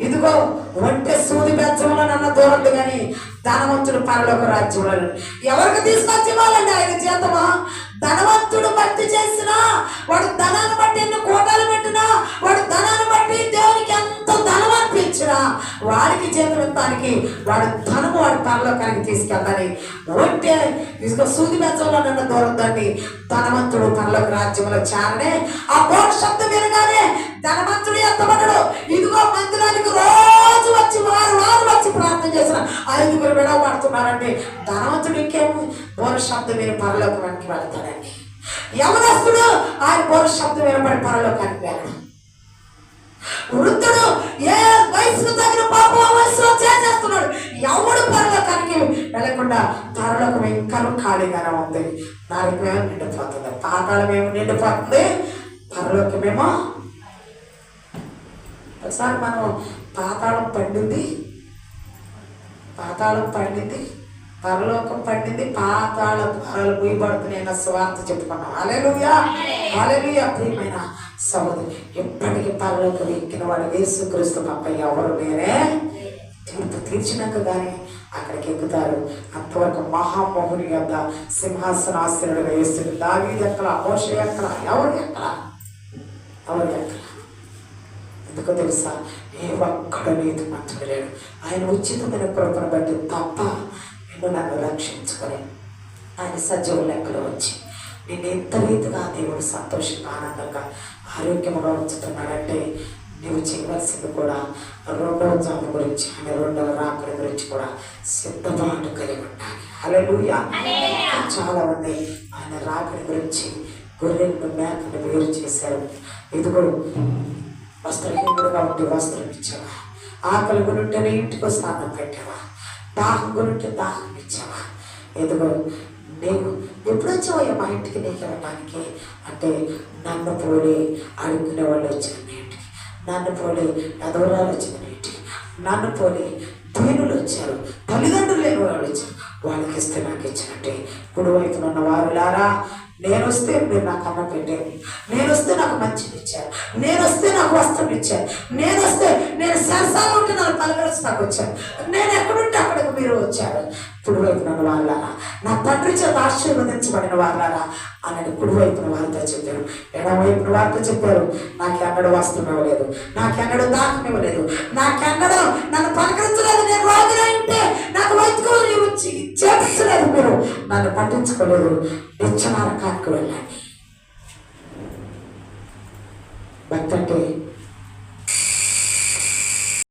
ఇదిగో ఒంటె సూది పెంచమని నన్న దూరద్దు కానీ ధనవంతుడు పరలోక రాజ్యంలో ఎవరికి తీసుకొచ్చి ఇవ్వాలండి ఆయన జీతమా? ధనవంతుడు భక్తి చేసినా వాడు ధనాన్ని బట్టి ఎన్ని కోటాలు పెట్టినా వాడు ధనాన్ని బట్టి దేవునికి ఎంత ధనం అర్పించినా వాడికి జీతం ఇవ్వడానికి వాడు ధనము వాడు పరలోకానికి తీసుకెళ్ళాలి. ఒంటె ఇదిగో సూది పెంచమని అన్న దూరందండి ధనవంతుడు పరలోక రాజ్యంలో చేరనే ఆ బోర్ శబ్దం వినగానే ధనవంతుడు ఎత్తబడ్డాడు. ఈ ప్రార్థన చేసిన ఐదుగురు విడవబడుతున్నారండి. ధనవంతుడు ఇంకేమి బోర శబ్దం విని పరలోకానికి వెళ్తాడండి. యవనస్తుడు ఆయన పౌరుషబ్దం వినబడి పరలోకానికి వెళ్ళడం. వృద్ధుడు ఏ వయసుకు తగిన పాపం ఆ వయసులో చేసేస్తున్నాడు? ఎవడు పరలోకానికి వెళ్ళకుండా పరలోకం ఇంకా ఖాళీగానే ఉంది. నరకమేమో నిండిపోతుంది పాతాళమేమో నిండిపోతుంది? పరలోకమేమో? ఒకసారి మనం పాతాళం పండింది. పాతాళం పండింది పరలోకం పండింది పాతాళ ద్వారాలు మూయబడుతున్నాయి స్వార్థ చెప్పుకున్నాం. అలెలుయా అలెలుయా ప్రియమైన సముద్రం ఎప్పటికీ పరలోకం ఎక్కిన వాడు వేసుక్రీస్తు తప్ప ఎవరు లేరే? తీర్పు తీర్చినాక కానీ అక్కడికి ఎక్కుతారు. అంతవరకు మహామోహుని యొక్క సింహాసనాశ్రయుడుగా వేస్తుంది దావీది ఎక్కడ అమోష ఎక్కడ ఎవరు ఎక్కడ? ఎవరు ఎక్కడ? ఎందుకు తెలుసా? ఏ ఒక్కడు నీతి మంచుడు లేడు ఆయన ఉచితమైన కృపను బట్టి తప్ప నిన్ను నన్ను రక్షించుకొని ఆయన సజీవ లెక్కలో వచ్చి నేను ఎంత రీతిగా దేవుడు సంతోషంగా ఆనందంగా ఆరోగ్యంగా ఉంచుతున్నాడంటే నువ్వు చేయవలసింది కూడా రెండవ జాము గురించి ఆయన రెండవ రాకడ గురించి కూడా సిద్ధపాటు కలిగి ఉండాలి. హల్లెలూయా. చాలా మంది ఆయన రాకడి గురించి గొర్రెలను మేకను వేరు చేశారు. ఇదిగో వస్త్రహీనుడుగా ఉండి వస్త్రం ఇచ్చావా? ఆకలి కొనుంటేనే ఇంటికి స్నానం అన్నం పెట్టావా? దాహం కొనుంటే దాహం ఇచ్చావా? ఎదుగు నేను ఎప్పుడు వచ్చావయ్యా మా ఇంటికి నీకు ఇవ్వడానికి అంటే నన్ను పోలి అడుక్కునే వాళ్ళు వచ్చిన మీ ఇంటికి. నన్ను పోలి నదవరాలు వచ్చిన మీ ఇంటికి. నన్ను పోలి దీనులు వచ్చారు. తల్లిదండ్రులు లేని వాళ్ళు వచ్చారు. వాళ్ళకి ఇస్తే నాకు ఇచ్చినట్టే. కుడివైపున ఉన్న వారు లారా నేను వస్తే మీరు నాకు అన్నం పెట్టారు నేను వస్తే నాకు మంచిది ఇచ్చారు నేను వస్తే నాకు వస్త్రం ఇచ్చారు. నేను వస్తే నేను సరసాలు ఉంటే నాకు పలకరించి నాకు వచ్చారు. నేను ఎక్కడుంటే అక్కడికి మీరు వచ్చారు. కుడి వైపున వాళ్ళారా? నా తండ్రి చేత ఆశీర్వదించబడిన వాళ్ళారా? అన్నది కుడి వైపున వారితో చెప్పారు. ఎడవైపున వారితో చెప్పారు. నాకెన్నడూ వస్త్రం ఇవ్వలేదు. నాకెన్నడూ దాహం ఇవ్వలేదు. నాకెన్నడూ నన్ను పలకరించలేదు. నేను రోగిగా ఉంటే నాకు వైద్యులు వచ్చి చేపించలేదు మీరు. నన్ను పట్టించుకోలేదు. నిత్యనారకానికి వెళ్ళండి. but Tatoi